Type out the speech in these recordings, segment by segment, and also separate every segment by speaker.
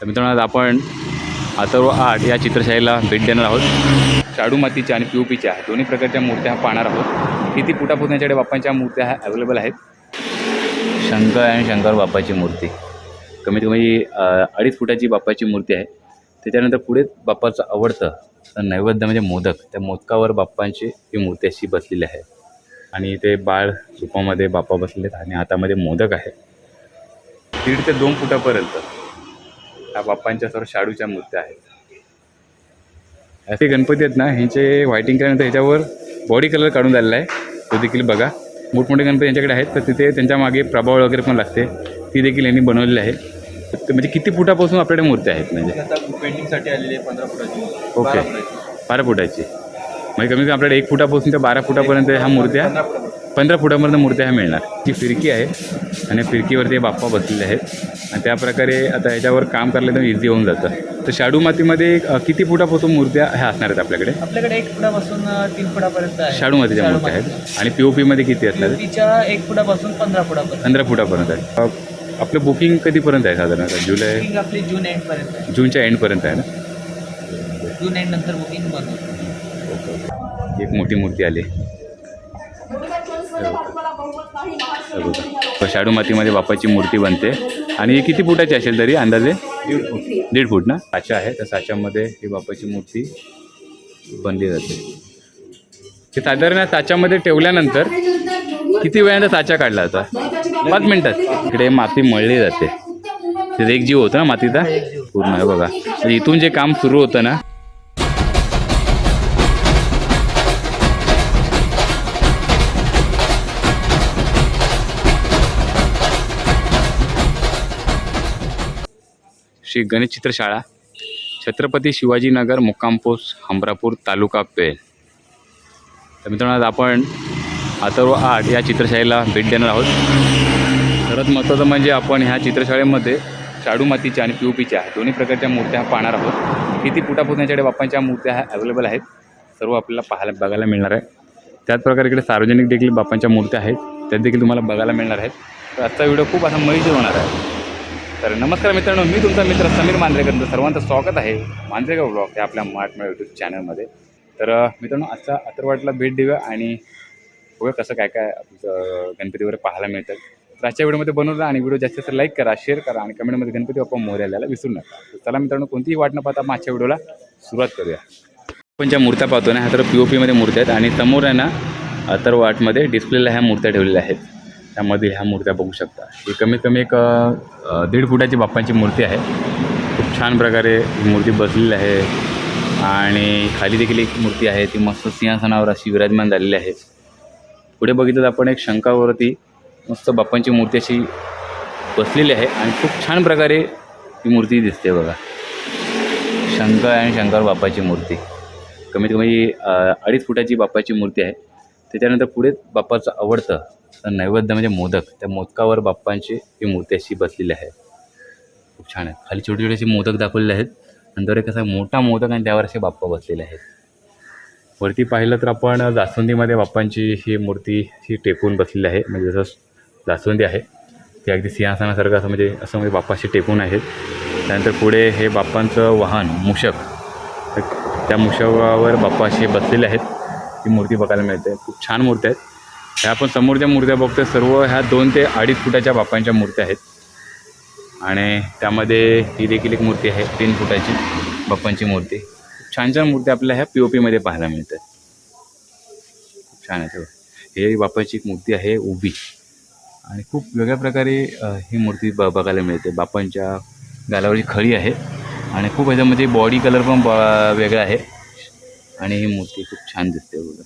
Speaker 1: तर मित्रांनो आज आपण अथर्व आठ या चित्रशैलीला भेट देणार आहोत. शाडू मातीच्या आणि पी पीच्या दोन्ही प्रकारच्या मूर्त्या पाहणार आहोत. किती फुटापासून बाप्पांच्या मूर्त्या ह्या अवेलेबल आहेत? शंकर आणि शंकर बाप्पाची मूर्ती. कमीत कमी अडीच फुटाची बाप्पाची मूर्ती आहे. त्याच्यानंतर पुढे बाप्पाचं आवडतं तर नैवेद्य म्हणजे मोदक. त्या मोदकावर बाप्पांची ही मूर्ती अशी बसलेली आहे. आणि ते बाळ रूपामध्ये बाप्पा बसलेले आहेत आणि हातामध्ये मोदक आहे. दीड ते दोन फुटापर्यंत. ह्या बाप्पांच्या सर्व शाडूच्या मूर्त्या आहेत. असे गणपती आहेत ना ह्यांचे व्हायटिंग केल्यानंतर ह्याच्यावर बॉडी कलर काढून झालेला आहे. तो देखील बघा. मोठमोठे गणपती यांच्याकडे आहेत तर तिथे त्यांच्या मागे प्रभाव वगैरे पण लागते. ती देखील यांनी बनवलेली आहे. म्हणजे किती फुटापासून आपल्याकडे मूर्त्या आहेत म्हणजे?
Speaker 2: आता पेंटिंगसाठी आलेली आहे पंधरा फुटाची.
Speaker 1: ओके.
Speaker 2: बारा फुटाची.
Speaker 1: म्हणजे कमी कमी आपल्याकडे एक फुटापासून ते बारा फुटापर्यंत ह्या मूर्त्या
Speaker 2: पंधरा
Speaker 1: फुटापर्यंत मूर्त्या ह्या मिळणार. ती फिरकी आहे आणि फिरकीवरती हे बाप्पा बसलेले आहेत. आणि त्या प्रकारे आता ह्याच्यावर काम करायला एकदम इझी होऊन जातं. तर शाडू मातीमध्ये किती फुटापासून मूर्त्या ह्या असणार आहेत आपल्याकडे?
Speaker 3: आपल्याकडे एक फुटापासून तीन फुटापर्यंत
Speaker 1: शाडू मातीच्या मूर्त्या. आहेत. आणि पी ओ पीमध्ये किती असणार
Speaker 3: तिच्या एक फुटापासून पंधरा फुटापर्यंत.
Speaker 1: पंधरा फुटापर्यंत आहे. आपलं बुकिंग कधीपर्यंत आहे साधारणतः जुलै
Speaker 3: आपली जून एंड पर्यंत आहे.
Speaker 1: जूनच्या एंडपर्यंत आहे ना?
Speaker 3: जून एंड नंतर बुकिंग बंद.
Speaker 1: एक मोठी मूर्ती आली. बघा. शाडू मातीमध्ये बाप्पाची मूर्ती बनते. आणि ही किती फुटाची असेल तरी अंदाजे?
Speaker 2: दीड फूट.
Speaker 1: दीड फूट ना? साचा आहे त्या साच्यामध्ये ही बाप्पाची मूर्ती बनली जाते. हे साधारण साच्यामध्ये ठेवल्यानंतर किती वेळाने साचा काढला जातो पाच मिनिटात इकडे माती मळली जाते. ते एक जीव होतं ना मातीचा? पूर्ण आहे बघा. म्हणजे इथून जे काम सुरू होतं ना श्री गणेश चित्रशाळा छत्रपती शिवाजीनगर मुक्कामपोस हमरापूर तालुका पेल तर मित्रांनो आज आपण अथर्व आर्ट या चित्रशाळेला भेट देणार आहोत. सर्वात महत्त्वाचं म्हणजे आपण ह्या चित्रशाळेमध्ये शाडू मातीच्या आणि पी ओ पीच्या दोन्ही प्रकारच्या मूर्त्या पाहणार आहोत. किती पुटापुतण्याच्याकडे बाप्पांच्या मूर्त्या ह्या अवेलेबल आहेत सर्व आपल्याला पाहायला बघायला मिळणार आहे. त्याच प्रकारे इकडे सार्वजनिक देखील बाप्पांच्या मूर्त्या आहेत त्या देखील तुम्हाला बघायला मिळणार आहेत. तर आजचा व्हिडिओ खूप असा मजेशीर होणार आहे. तर नमस्कार मित्रांनो मी तुमचा मित्र समीर मांजरेकर सर्वांचं स्वागत आहे मांजरेकर ब्लॉग या आपल्या मराठमोळ्या यूट्यूब चॅनलमध्ये तर मित्रांनो आजचा अथर्वाटला भेट देऊया आणि बघूया कसं काय काय आपलं गणपती वगैरे पाहायला मिळतं. तर आजच्या व्हिडिओमध्ये बनवला आणि व्हिडिओ जास्त जास्त लाईक करा शेअर करा आणि कमेंटमध्ये गणपती बाप्पा मोर यायला विसरू नका. तर चला मित्रांनो कोणतीही वाट न पाहता मागच्या व्हिडिओला सुरुवात करूया. आपण ज्या मूर्त्या पाहतो ना ह्या तर पी ओ पीमध्ये मूर्त्या आहेत आणि समोर आहे ना अथर्व आर्टमध्ये डिस्प्लेला ह्या मूर्त्या ठेवलेल्या आहेत. त्यामध्ये ह्या मूर्त्या बघू शकता. ही कमीत कमी एक दीड फुटाची बाप्पांची मूर्ती आहे. खूप छान प्रकारे ही मूर्ती बसलेली आहे आणि खाली देखील एक मूर्ती आहे. ती मस्त सिंहासनावर अशी विराजमान झालेली आहे. पुढे बघितलं तर आपण एक शंकावरती मस्त बाप्पांची मूर्ती अशी बसलेली आहे आणि खूप छान प्रकारे ही मूर्ती दिसते बघा. शंकर आणि शंकर बाप्पाची मूर्ती. कमीत कमी अडीच फुटाची बाप्पाची मूर्ती आहे. त्याच्यानंतर पुढे बाप्पाचं आवडतं तर नैवेद्य म्हणजे मोदक. त्या मोदकावर बाप्पांची ही मूर्ती अशी बसलेली आहे. खूप छान आहे. खाली छोटे छोटे असे मोदक दाखवलेले आहेत. नंतर एक असा मोठा मोदक आणि त्यावर असे बाप्पा बसलेले आहेत. वरती पाहिलं तर आपण जास्वंदीमध्ये बाप्पांची ही मूर्ती ही टेकून बसलेली आहे. म्हणजे जसं जास्वंदी आहे ती अगदी सिंहासनासारखं असं म्हणजे असं म्हणजे बाप्पाशी टेकून आहेत. त्यानंतर पुढे हे बाप्पांचं वाहन मूषक. तर त्या मुषकावर बाप्पाशी बसलेले आहेत. ती मूर्ती बघायला मिळते. खूप छान मूर्ती आहेत. ह्या आपण समोरच्या मूर्त्या बघतोय सर्व ह्या दोन ते अडीच फुटाच्या बाप्पांच्या मूर्त्या आहेत. आणि त्यामध्ये ही देखील एक मूर्ती आहे तीन फुटाची बाप्पांची मूर्ती. छान छान मूर्ती आपल्याला ह्या पी ओ पीमध्ये पाहायला मिळतात. खूप छान आहे हे बाप्पाची एक मूर्ती आहे उभी. आणि खूप वेगळ्या प्रकारे ही मूर्ती ब बघायला मिळते. बाप्पांच्या गालावरची खळी आहे आणि खूप ह्याच्यामध्ये बॉडी कलर पण ब वेगळा आहे. आणि ही मूर्ती खूप छान दिसते बघा.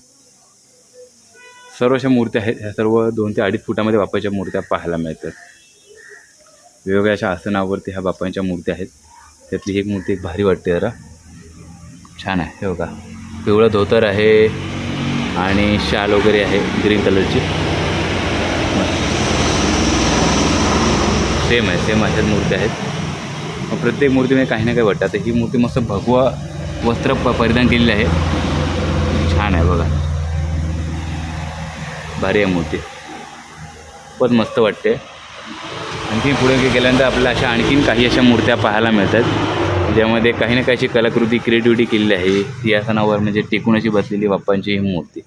Speaker 1: सर्व अशा मूर्त्या आहेत. ह्या सर्व दोन ते अडीच फुटामध्ये बाप्पाच्या मूर्त्या पाहायला मिळतात. वेगवेगळ्या अशा आसनावरती ह्या बापांच्या मूर्त्या आहेत. त्यातली एक मूर्ती एक भारी वाटते जरा. छान आहे हे बघा. पिवळं धोतर आहे आणि शाल वगैरे आहे ग्रीन कलरची. सेम आहे सेम अशाच मूर्ती आहेत. मग प्रत्येक मूर्तीमध्ये काही ना काही वाटतं. आता ही मूर्ती मस्त भगवा वस्त्र प परिधान केलेली आहे. छान आहे बघा. भारी आहे मूर्ती. खूपच मस्त वाटते. आणखी पुढे गेल्यानंतर आपल्याला अशा आणखीन काही अशा मूर्त्या पाहायला मिळतात. ज्यामध्ये काही ना काही अशी कलाकृती क्रिएटिव्हिटी केलेली आहे. सिंहासनावर म्हणजे टिकून अशी बसलेली बाप्पांची ही मूर्ती.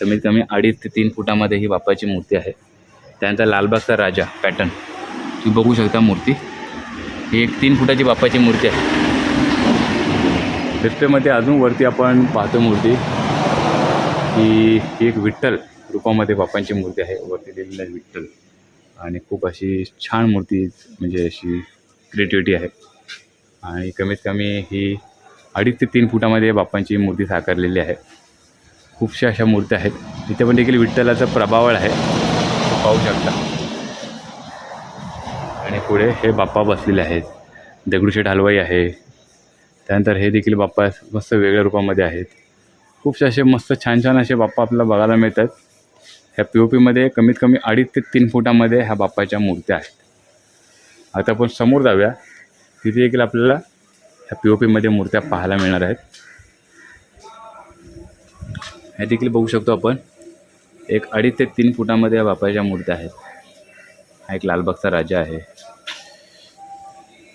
Speaker 1: कमीत कमी अडीच ते तीन फुटामध्ये ही बाप्पाची मूर्ती आहे. त्यानंतर लालबागचा राजा पॅटर्न. तुम्ही बघू शकता मूर्ती. ही एक तीन फुटाची बाप्पाची मूर्ती आहे. डिस्प्लेमध्ये अजून वरती आपण पाहतो मूर्ती. की एक विठ्ठल. रूपामध्ये बाप्पांची मूर्ती आहे वरती दिलेली आहे विठ्ठल. आणि खूप अशी छान मूर्ती म्हणजे अशी क्रिएटिव्हिटी आहे. आणि कमीत कमी ही अडीच ते तीन फुटामध्ये बाप्पांची मूर्ती साकारलेली आहे. खूपशा अशा मूर्त्या आहेत. इथे पण देखील विठ्ठलाचं प्रभावळ आहे. पाहू शकता. आणि पुढे हे बाप्पा बसलेले आहेत. दगडूशेठ हलवाई आहे. त्यानंतर हे देखील बाप्पा मस्त वेगळ्या रूपामध्ये आहेत. खूपसे असे मस्त छान छान असे बाप्पा आपल्याला बघायला मिळतात. ह्या पी ओ पीमध्ये कमीत कमी अडीच ते तीन फुटामध्ये ह्या बाप्पाच्या मूर्त्या आहेत. आता आपण समोर जाऊया. तिथे देखील आपल्याला ह्या पी ओ पीमध्ये मूर्त्या पाहायला मिळणार आहेत. ह्या देखील बघू शकतो आपण. एक अडीच ते तीन फुटामध्ये या बाप्पाच्या मूर्त्या आहेत. हा एक लालबागचा राजा आहे.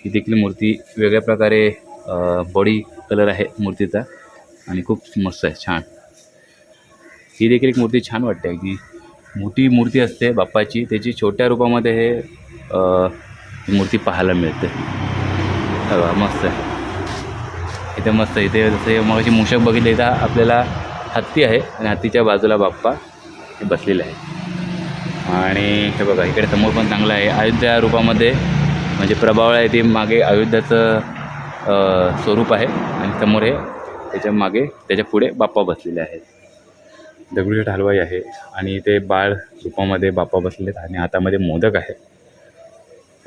Speaker 1: ही देखील मूर्ती वेगळ्या प्रकारे बॉडी कलर आहे मूर्तीचा आणि खूप मस्त आहे छान. ही देखील एक मूर्ती छान वाटते की मोठी मूर्ती असते बाप्पाची. त्याची छोट्या रूपामध्ये हे मूर्ती पाहायला मिळते. बघा, मस्त आहे. इथे मस्त इथे जसे मग मूषक बघितले इथं आपल्याला हत्ती आहे आणि हत्तीच्या बाजूला बाप्पा हे बसलेले आहे आणि हे बघा इकडे समोर पण चांगलं आहे. अयोध्या रूपामध्ये म्हणजे प्रभावळ आहे ते मागे अयोध्याचं स्वरूप आहे. आणि समोर हे त्याच्यामागे त्याच्या पुढे बाप्पा बसलेले आहेत. दगडूशेठ हलवाई आहे आणि ते बाळ रूपामध्ये बाप्पा बसले आहेत आणि हातामध्ये मोदक आहे.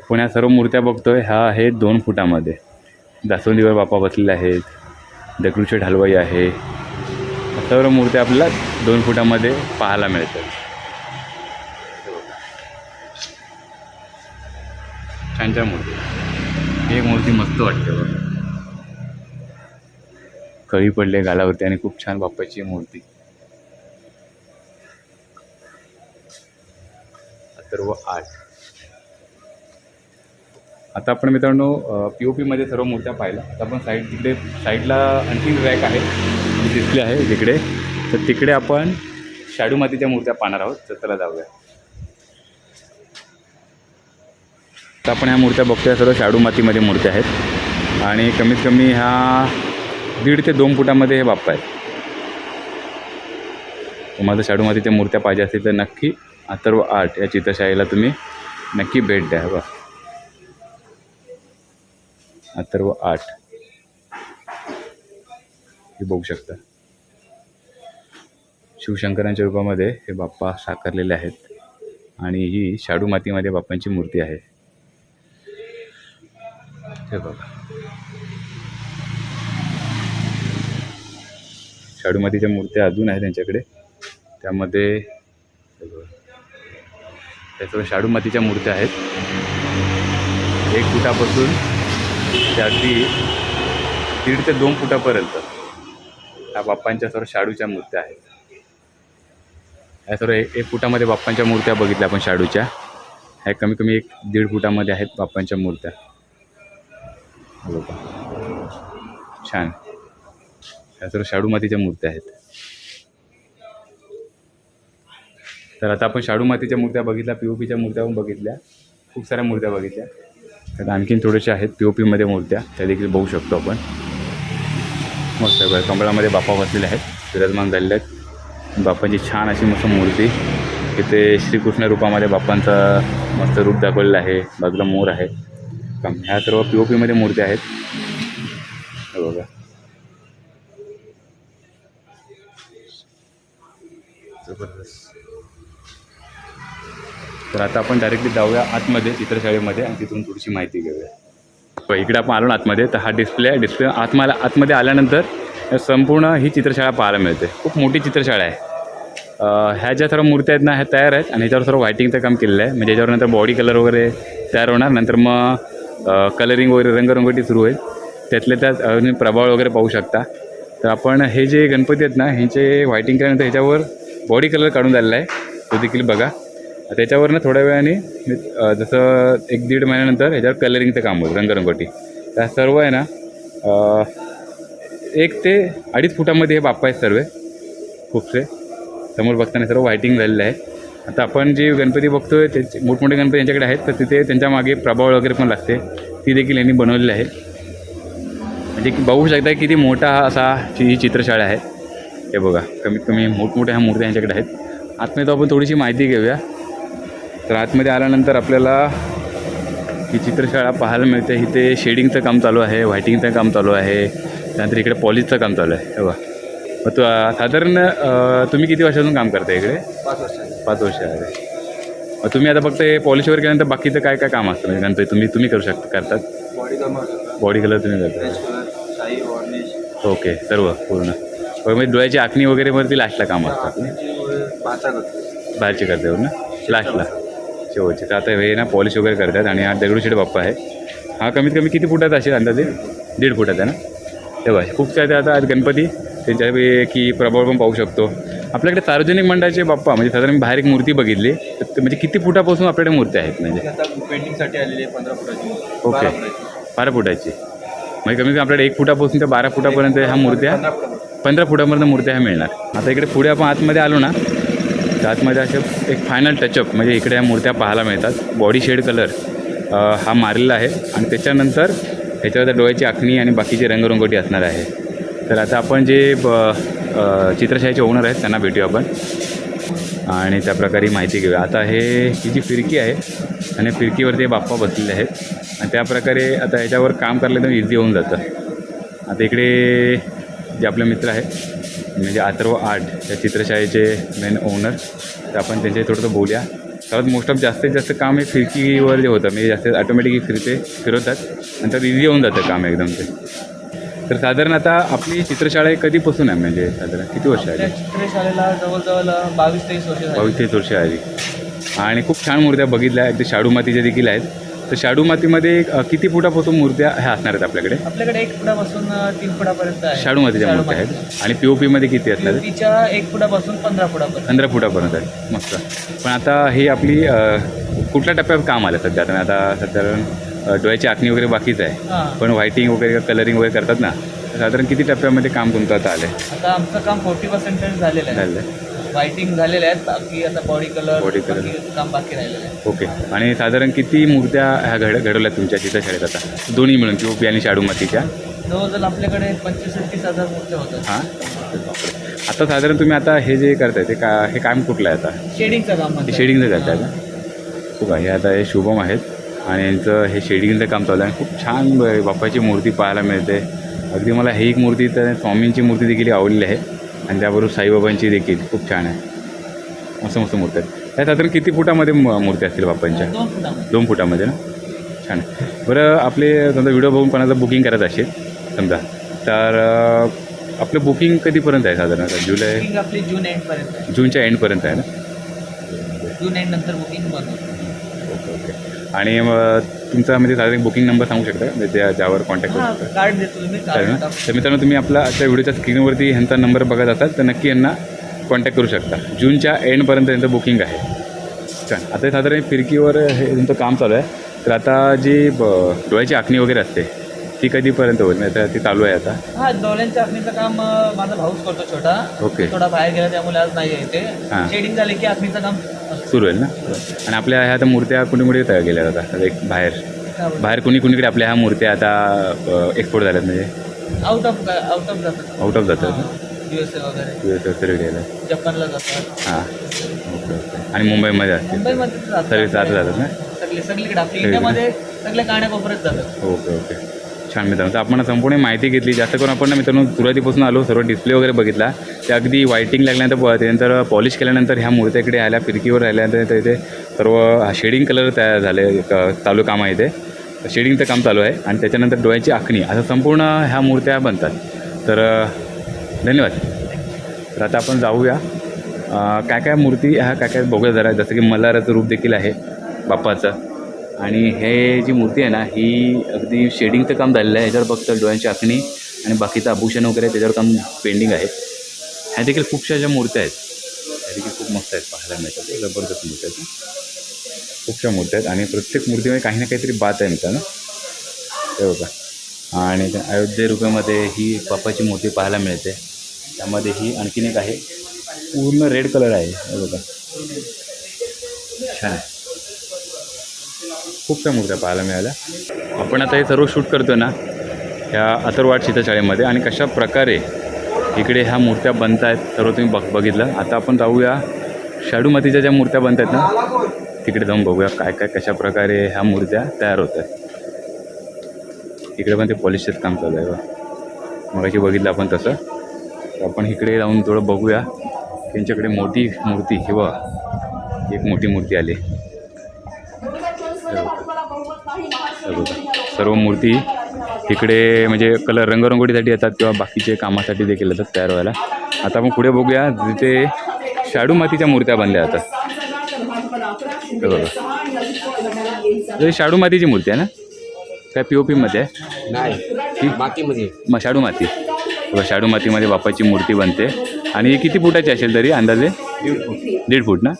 Speaker 1: आपण ह्या सर्व मूर्त्या बघतोय. ह्या आहेत दोन फुटामध्ये. जास्वंदीवर बाप्पा बसलेले आहेत. दगडूशेठ हलवाई आहे. सर्व मूर्त्या आपल्याला दोन फुटामध्ये पाहायला मिळतात. छान छान मूर्ती. एक मूर्ती मस्त वाटते बघा. कळी पडले गालावरती आणि खूप छान बाप्पाची मूर्ती. सर्व आठ. आता आपण मित्रांनो पी ओ पीमध्ये सर्व मूर्त्या पाहिल्या. आता आपण साईड तिकडे साईडला आणखी रॅक आहे. दिसले आहे तिकडे तर तिकडे आपण शाडू मातीच्या मूर्त्या पाहणार आहोत. तर त्याला जाऊया. तर आपण ह्या मूर्त्या बघतोय. सर्व शाडू मातीमध्ये मूर्त्या आहेत. आणि कमीत कमी ह्या दीड ते दोन फुटामध्ये हे बाप्पा आहेत. तुम्हाला शाडू मातीच्या मूर्त्या पाहिजे असतील तर नक्की अथर्व आर्ट या चित्रशाळेला तुम्ही नक्की भेट द्या बा अथर्व आर्ट. हे बघू शकता. शिवशंकरांच्या रूपामध्ये हे बाप्पा साकारलेले आहेत आणि ही शाडू मातीमध्ये बाप्पांची मूर्ती आहे. हे बघा. शाडू मातीच्या मूर्त्या अजून आहेत त्यांच्याकडे. त्यामध्ये त्या सर्व शाडू मातीच्या मूर्त्या आहेत. एक फुटापासून ते अगदी दीड ते दोन फुटापर्यंत ह्या बाप्पांच्या सर्व शाडूच्या मूर्त्या आहेत. ह्या सर्व एक एक फुटामध्ये बाप्पांच्या मूर्त्या बघितल्या आपण शाडूच्या. ह्या कमी कमी एक दीड फुटामध्ये आहेत बाप्पांच्या मूर्त्या. बघा. छान. ह्या सर्व शाडू मातीच्या मूर्त्या आहेत. तर आता आपण शाडू मातीच्या मूर्त्या बघितल्या पी ओ पीच्या मूर्त्या पण बघितल्या. खूप साऱ्या मूर्त्या बघितल्या. तर आणखीन थोड्याशा आहेत पी ओ पीमध्ये मूर्त्या त्या देखील बघू शकतो आपण. मस्त कमळामध्ये बाप्पा बसलेले आहेत विराजमान झालेले आहेत. बाप्पांची छान अशी मस्त मूर्ती. इथे श्रीकृष्ण रूपामध्ये बाप्पांचा मस्त रूप दाखवलेलं आहे बाजूला मोर आहे. कम ह्या सर्व पी ओ पीमध्ये मूर्त्या आहेत. बघा. जबरदस्त. तर आता आपण डायरेक्टली जाऊया आतमध्ये चित्रशाळेमध्ये आणि तिथून थोडीशी माहिती घेऊया. इकडे आपण आलो ना आतमध्ये तर हा डिस्प्ले आहे. डिस्प्ले आतमाला आतमध्ये आल्यानंतर संपूर्ण ही चित्रशाळा पाहायला मिळते. खूप मोठी चित्रशाळा आहे. ह्या ज्या सर्व मूर्त्या आहेत ना ह्या तयार आहेत आणि ह्याच्यावर सर्व व्हायटिंगचं काम केलेलं आहे. म्हणजे याच्यावर नंतर बॉडी कलर वगैरे तयार होणार. नंतर मग कलरिंग वगैरे रंगरंगोटी सुरू होईल. त्यातले त्यात तुम्ही प्रभाव वगैरे पाहू शकता. तर आपण हे जे गणपती आहेत ना ह्यांचे व्हायटिंग केल्यानंतर ह्याच्यावर बॉडी कलर काढून झालेला आहे. तो देखील बघा. त्याच्यावरनं थोड्या वेळाने जसं एक दीड महिन्यानंतर ह्याच्यावर कलरिंगचं काम होतं रंगरंगोटी. त्या सर्व आहे ना एक ते अडीच फुटामध्ये हे बाप्पा आहेत सर्व खूपसे. समोर बघताना सर्व व्हायटिंग झालेलं आहे. आता आपण जे गणपती बघतोय ते मोठमोठे गणपती यांच्याकडे आहेत तर तिथे त्यांच्या मागे प्रभाव वगैरे पण लागते. ती देखील यांनी बनवलेली आहे. म्हणजे बघू शकता किती मोठा हा असा ही चित्रशाळा आहे. हे बघा कमीत कमी मोठमोठ्या ह्या मूर्त्या यांच्याकडे आहेत. आतमध्ये आपण थोडीशी माहिती घेऊया. तर आतमध्ये आल्यानंतर आपल्याला ही चित्रशाळा पाहायला मिळते. इथे शेडिंगचं काम चालू आहे व्हायटिंगचं काम चालू आहे त्यानंतर इकडे पॉलिशचं काम चालू आहे. बघा. मग तू साधारण तुम्ही किती वर्षापासून काम करता इकडे?
Speaker 2: पाच वर्षांनी
Speaker 1: पाच वर्ष आहे. मग तुम्ही आता फक्त हे पॉलिशवर केल्यानंतर बाकीचं काय काय काम असतं? म्हणजे गणपती तुम्ही तुम्ही करू शकता करतात?
Speaker 2: बॉडी कलर होता
Speaker 1: बॉडी कलर तुम्ही करता. ओके सर्व पूर्ण. म्हणजे डोळ्याची आखणी वगैरे वरती लास्टला काम असतं. आपलं
Speaker 2: भाचा करतो.
Speaker 1: बाहेरचे करते ना लास्टला. शेवटचे तर आता हे ना पॉलिश वगैरे करतात आणि हा दगडूशेठ बाप्पा आहे. हा कमीत कमी किती फुटाचा असेल अंदाजे? दीड फुटाचा आहे ना? तेव्हा खूप काय ते आता आहेत गणपती त्यांच्या की प्रभाव पण पाहू शकतो. आपल्याकडे सार्वजनिक मंडळाचे बाप्पा म्हणजे साधारण मी बाहेर एक मूर्ती बघितली तर म्हणजे किती फुटापासून आपल्याकडे मूर्ती आहेत म्हणजे?
Speaker 2: पेंटिंगसाठी आलेली आहे पंधरा फुटाची.
Speaker 1: ओके.
Speaker 2: बारा फुटाची.
Speaker 1: म्हणजे कमी कमी आपल्याकडे एक फुटापासून ते बारा फुटापर्यंत ह्या मूर्त्या
Speaker 2: पंधरा
Speaker 1: फुटापर्यंत मूर्त्या ह्या मिळणार. आता इकडे पुढे आपण आतमध्ये आलो ना तर आतमध्ये असे एक फायनल टचअप म्हणजे इकडे या मूर्त्या पाहायला मिळतात. बॉडी शेड कलर हा मारलेला आहे. आणि त्याच्यानंतर ह्याच्यावर त्या डोळ्याची आखणी आणि बाकीची रंगरंगोटी असणार आहे. तर आता आपण जे ब चित्रशाहीचे ओनर आहेत त्यांना भेटूया आपण. आणि त्या प्रकारे माहिती घेऊया. आता हे ही जी फिरकी आहे आणि फिरकीवरती बाप्पा बसलेले आहेत. आणि त्याप्रकारे आता ह्याच्यावर काम करायला एकदम इझी होऊन जातं. आता इकडे जे आपले मित्र आहेत म्हणजे अथर्व आर्ट या चित्रशाळेचे मेन ओनर तर आपण त्यांच्याशी थोडंसं बोलूया. सर्वात मोस्ट ऑफ जास्तीत जास्त काम हे फिरकीवर जे होतं म्हणजे जास्त ऑटोमॅटिक फिरते फिरवतात नंतर इझी होऊन जातं काम एकदम ते. तर साधारण आता आपली चित्रशाळा ही कधीपासून आहे? म्हणजे साधारण किती वर्ष आली
Speaker 3: चित्रशाळेला जवळजवळ बावीस तेवीस वर्ष
Speaker 1: बावीस तेवीस वर्ष आली आणि खूप छान मूर्त्या बघितल्या आहेत. ते शाडू मातीच्या देखील आहेत. तर शाडू मातीमध्ये किती फुटापासून मूर्त्या ह्या असणार आहेत आपल्याकडे?
Speaker 3: आपल्याकडे एक फुटापासून तीन फुटापर्यंत आहे.
Speaker 1: शाडू मातीच्या मूर्त्या आहेत. आणि पी ओ पीमध्ये किती असणार
Speaker 3: तिच्या एक फुटापासून पंधरा फुटापर्यंत.
Speaker 1: पंधरा फुटापर्यंत आहे मस्त. पण आता ही आपली कुठल्या टप्प्यात काम आलं सध्या? आता आता साधारण डोळ्याची आखणी वगैरे बाकीच आहे. पण व्हायटिंग वगैरे कलरिंग वगैरे करतात ना? साधारण किती टप्प्यामध्ये काम तुमचं आता आलं
Speaker 3: आता आमचं काम फोर्टी पर्सेंटेज झालेलं आहे.
Speaker 1: झालं आहे
Speaker 3: वायटिंग झालेले आहेत बाकी आता बॉडी कलर
Speaker 1: Body color.
Speaker 3: काम बाकी राहिलेलं आहे.
Speaker 1: ओके आणि साधारण किती मूर्त्या ह्या घड घडवल्या तुमच्या तिथं शाळेत आता? दोन्ही मिळून पी ओ पी आणि शाडू मातीच्या?
Speaker 3: जवळजवळ आपल्याकडे पंचवीस ते तीस हजार मूर्त्या होतात.
Speaker 1: हां? आता साधारण तुम्ही आता हे जे करताय ते का हे काम कुठलं आहे आता?
Speaker 3: शेडिंगचं काम
Speaker 1: हे
Speaker 3: म्हणतात.
Speaker 1: शेडिंगचं करताय का? खूप आहे हे आता हे शुभम आहेत. आणि यांचं हे शेडिंगचं काम चालू आहे. आणि खूप छान ब- बाप्पाची मूर्ती पाहायला मिळते. अगदी मला ही एक मूर्ती तर स्वामींची मूर्ती देखील आवडली आहे. आणि त्याबरोबर साईबाबांची देखील खूप छान आहे. मस्त मस्त मूर्ती आहेत. त्या साधारण किती फुटामध्ये म- मूर्ती असतील बाप्पांच्या?
Speaker 3: दोन फुटामध्ये.
Speaker 1: ना? छान आहे. बरं आपले समजा व्हिडिओ बघून कोणाचं बुकिंग करत असेल समजा तर आपलं बुकिंग कधीपर्यंत आहे साधारण? जुलै
Speaker 3: आपली जून एंडपर्यंत
Speaker 1: जूनच्या एंडपर्यंत आहे ना?
Speaker 3: जून एंड नंतर बुकिंग बंद.
Speaker 1: Okay okay. आणि मग तुमचा म्हणजे साधारण बुकिंग नंबर सांगू शकता? म्हणजे त्या ज्यावर कॉन्टॅक्ट करू शकता?
Speaker 3: कार्ड देतो तुम्ही
Speaker 1: चालेल ना? तर मित्रांनो तुम्ही आपला आजच्या व्हिडिओच्या स्क्रीनवरती ह्यांचा नंबर बघत असाल तर नक्की यांना कॉन्टॅक्ट करू शकता. जूनच्या एंडपर्यंत यांचं बुकिंग आहे. छान. आता हे साधारण फिरकीवर हे तुमचं काम चालू आहे. तर आता जी ब डोळ्याची आखणी वगैरे असते ती कधीपर्यंत होईल? नाही तर ती चालू आहे आता?
Speaker 3: हा डोळ्यांच्या आखणीचं काम अं, माझा भाऊच करतो छोटा.
Speaker 1: ओके.
Speaker 3: थोडा बाहेर गेला त्यामुळे आज नाही आहे
Speaker 1: हां.
Speaker 3: ते शेडिंग झाले की आखणीचं काम.
Speaker 1: सुरू होईल ना? आणि आपल्या ह्या आता मूर्त्या कुणी कुठे तयार केल्या जातात? एक बाहेर? बाहेर कुणी कुणीकडे आपल्या ह्या मूर्त्या आता एक्सपोर्ट झाल्यात म्हणजे?
Speaker 3: आउट ऑफ आउट ऑफ जातात.
Speaker 1: आउट ऑफ जातात ना?
Speaker 3: यू एस ए वगैरे.
Speaker 1: यू एस वगैरे गेलं
Speaker 3: जपानला जातात.
Speaker 1: हां. Okay okay. आणि मुंबईमध्ये असतील.
Speaker 3: मुंबईमध्ये जातात.
Speaker 1: सर्विस आता जातात ना?
Speaker 3: सगळे सगळीकडे आपल्या इंडियामध्ये सगळे काण्याकोपऱ्यात जातात.
Speaker 1: Okay okay. छान मित्रांनो. तर आपण संपूर्ण माहिती घेतली. जास्त करून आपण मित्रांनो सुरुवातीपासून आलो सर्व डिस्प्ले वगैरे बघितला. ते अगदी वायटिंग लागल्यानंतर त्यानंतर पॉलिश केल्यानंतर ह्या मूर्त्या इकडे आल्या फिरकीवर राहिल्यानंतर इथे सर्व शेडिंग कलर तयार झाले क- चालू काम आहे इथे. शेडिंगचं काम चालू आहे. आणि त्याच्यानंतर डोळ्याची आखणी असं संपूर्ण ह्या मूर्त्या बनतात. तर धन्यवाद. तर आता आपण जाऊया. काय काय मूर्ती ह्या काय काय बघूया जरा. जसं की मल्हाराचं रूप देखील आहे बाप्पाचं. आणि हे जी मूर्ती आहे ना ही अगदी शेडिंगचं काम झालेलं आहे. ह्याच्यावर फक्त डोळ्यांची आखणी आणि बाकीचं आभूषण वगैरे त्याच्यावर काम पेंडिंग आहे. ह्या देखील खूपशा ज्या मूर्त्या आहेत ह्या देखील खूप मस्त आहेत पाहायला मिळतात. जबरदस्त मूर्त्या आहेत. खूपशा मूर्त्या आहेत. आणि प्रत्येक मूर्तीमध्ये काही ना काहीतरी बात आहे मित्रांनो. ते बघा. आणि त्या अयोध्ये रुपयामध्ये ही बाप्पाची मूर्ती पाहायला मिळते. त्यामध्ये ही आणखीन एक आहे. पूर्ण रेड कलर आहे. हे बघा. छान आहे. खूप त्या मूर्त्या पाहायला मिळाल्या. आपण आता हे सर्व शूट करतो ना ह्या अथर्वाट चित्रशाळेमध्ये आणि कशा प्रकारे इकडे ह्या मूर्त्या बनत आहेत सर्व तुम्ही बघ बघितलं. आता आपण जाऊया शाडू मातीच्या ज्या मूर्त्या बनत आहेत ना तिकडे जाऊन बघूया काय काय कशा प्रकारे ह्या मूर्त्या तयार होत आहेत. इकडे पण ते पॉलिशचं काम चालू आहे बघा. मगाशी बघितलं आपण तसं. तर आपण इकडे जाऊन थोडं बघूया. त्यांच्याकडे मोठी मूर्ती हे बघा. एक मोठी मूर्ती आली. सर्व मूर्ती तिकडे म्हणजे कलर रंगरंगोटीसाठी येतात किंवा बाकीचे कामासाठी देखील येतात तयार व्हायला. आता आपण पुढे बघूया तिथे शाडू मातीच्या मूर्त्या बनल्या जातात बघा. शाडू मातीची मूर्ती आहे ना? काय पी ओ पीमध्ये आहे?
Speaker 4: नाही मातीमध्ये.
Speaker 1: मग शाडू माती. बघा, शाडू मातीमध्ये बाप्पाची मूर्ती बनते. आणि किती फुटाची असेल तरी अंदाजे? दीड फूट ना?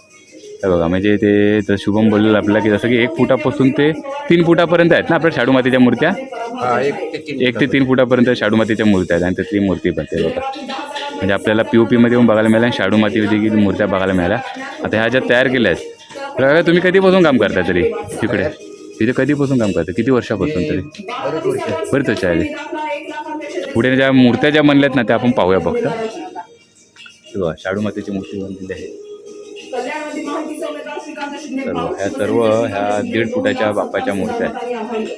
Speaker 1: हे बघा. म्हणजे ते तर शुभम बोललेलं आपल्याला की जसं की एक फुटापासून ते तीन फुटापर्यंत आहेत ना आपल्या शाडू मातीच्या मूर्त्या
Speaker 4: एक ते तीन
Speaker 1: ते फुटापर्यंत शाडू मातीच्या मूर्त्या आहेत आणि त्यातली मूर्ती बनते बघा. म्हणजे आपल्याला पी ओ पीमध्ये पण बघायला मिळाल्या आणि शाडू माती देखील मूर्त्या बघायला मिळाल्या. आता ह्या ज्या तयार केल्या आहेत तर तुम्ही कधीपासून काम करता तरी तिकडे तिथे कधीपासून काम करता? किती वर्षापासून तरी?
Speaker 4: बरेच वर्ष.
Speaker 1: आले पुढे ज्या मूर्त्या ज्या बनल्यात ना त्या आपण पाहूया फक्त. बघा शाडू मातीची मूर्ती बनलेली आहे. सर्व ह्या सर्व ह्या दीड फुटाच्या बाप्पाच्या मूर्त्या आहेत.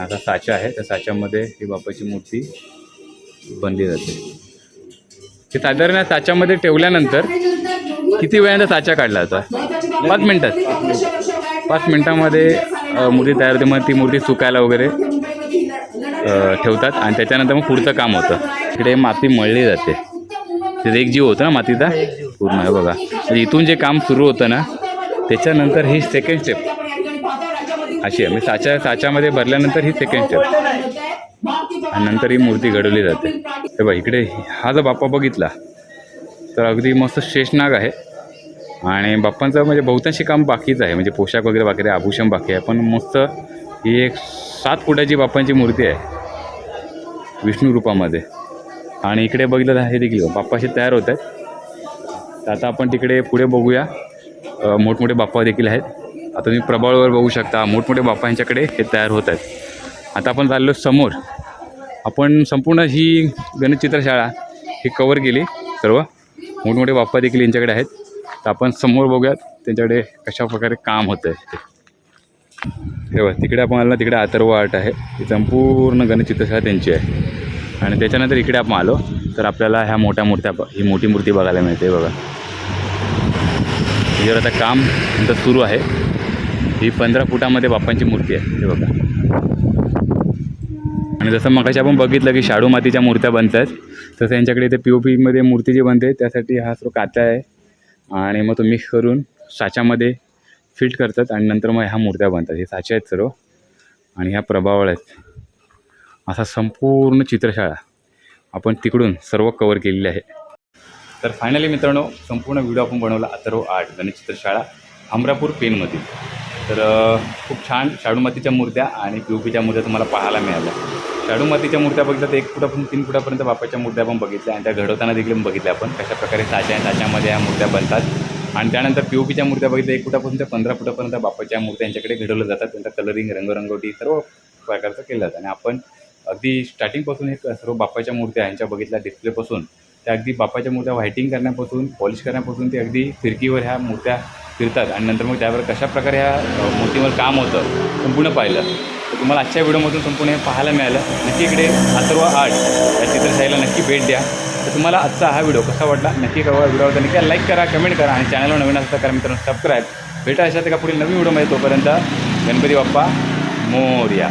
Speaker 1: आता साचा आहे त्या साच्यामध्ये ही बाप्पाची मूर्ती बनली जाते. हे साधारण साच्यामध्ये ठेवल्यानंतर किती वेळाने साचा काढला जातो पाच मिनिटात. पाच मिनिटामध्ये मूर्ती तयार होते. मग ती मूर्ती सुकायला वगैरे ठेवतात आणि त्याच्यानंतर मग पुढचं काम होतं. इकडे माती मळली जाते. ते एक जीव होतं ना मातीचा? पूर्ण आहे बघा. म्हणजे इथून जे काम सुरू होतं ना त्याच्यानंतर ही सेकंड स्टेप अशी आहे. म्हणजे साच्या साच्यामध्ये भरल्यानंतर ही सेकंड स्टेप आणि नंतर ही मूर्ती घडवली जाते. हे बघ इकडे हा जर बाप्पा बघितला तर अगदी मस्त शेषनाग आहे. आणि बाप्पांचं म्हणजे बहुतांशी काम बाकीच आहे. म्हणजे पोशाख वगैरे बाकी आहे आभूषण बाकी आहे. पण मस्त ही एक सात फुटाची बाप्पांची मूर्ती आहे. विष्णू रूपामध्ये आणि इकडे बघितलं तर हे देखील बाप्पाशी तयार होत आहेत. तर आता आपण तिकडे पुढे बघूया. मोठमोठे बाप्पा देखील आहेत. आता तुम्ही प्रबळवर बघू शकता मोठमोठे बाप्पा यांच्याकडे हे तयार होत आहेत. आता आपण चाललो समोर. आपण संपूर्ण ही गणचित्रशाळा ही कवर केली सर्व. मोठमोठे बाप्पा देखील यांच्याकडे आहेत. तर आपण समोर बघूयात त्यांच्याकडे कशा प्रकारे काम होतं आहे ते. हे तिकडे आपण आलो तिकडे आतर्व आर्ट आहे. ही संपूर्ण गणचित्रशाळा त्यांची आहे. आणि त्याच्यानंतर इकडे आपण आलो. तर आपल्याला ह्या मोठ्या मूर्त्या ब- ही मोठी मूर्ती बघायला मिळते बघा. त्याच्यावर आता काम नंतर सुरू आहे. ही पंधरा फुटामध्ये बाप्पांची मूर्ती आहे हे बघा. आणि जसं मगाशी आपण बघितलं की शाडू मातीच्या मूर्त्या बनत आहेत तसं यांच्याकडे इथे पी ओ पीमध्ये मूर्ती जी बनते त्यासाठी हा सर्व काचा आहे आणि मग तो मिक्स करून साच्यामध्ये फिट करतात आणि नंतर मग ह्या मूर्त्या बनतात. हे साचे आहेत सर्व. आणि ह्या प्रभावळ आहेत. असा संपूर्ण चित्रशाळा. आपण तिकडून सर्व कवर केलेले आहे. तर फायनली मित्रांनो संपूर्ण व्हिडिओ आपण बनवला अथर्व आर्ट गणेश चित्रशाळा अमरापूर पेनमधील तर खूप छान शाडूमातीच्या मूर्त्या आणि पी पीच्या मूर्त्या तुम्हाला पाहायला मिळाल्या. शाडूमातीच्या मूर्त्या बघितल्या तर एक फुटापासून तीन फुटापर्यंत बापाच्या मूर्त्या पण बघितल्या आणि त्या घडवताना देखील बघितल्या आपण कशा प्रकारे साच्या साच्यामध्ये या मूर्त्या बनतात. आणि त्यानंतर पी ओ पीच्या मूर्त्या बघितल्या एक फुटापासून ते पंधरा फुटापर्यंत बापाच्या मूर्त्या यांच्याकडे घडवल्या जातात. त्यांचा कलरिंग रंगरंगोटी सर्व प्रकारचं केलं जातं. आणि आपण अगदी स्टार्टिंगपासून एक सर्व बाप्पाच्या मूर्त्या यांच्या बघितल्या डिस्प्लेपासून त्या अगदी बाप्पाच्या मूर्त्या व्हायटिंग करण्यापासून पॉलिश करण्यापासून ते अगदी फिरकीवर ह्या मूर्त्या फिरतात. आणि नंतर मग त्यावर कशा प्रकारे ह्या मूर्तीवर काम होतं संपूर्ण पाहिलं. तर तुम्हाला आजच्या व्हिडिओमधून संपूर्ण हे पाहायला मिळालं. नक्की इकडे अथर्व आर्ट या चित्रशाळेला नक्की भेट द्या. तर तुम्हाला आजचा हा व्हिडिओ कसा वाटला? नक्की कळवा व्हिडिओ नक्की लाईक करा कमेंट करा आणि चॅनलवर नवीन असता करा मित्रांनो सबस्क्राईब भेटा अशा का पुढील नवीन व्हिडिओमध्ये. तोपर्यंत गणपती बाप्पा मोर्या.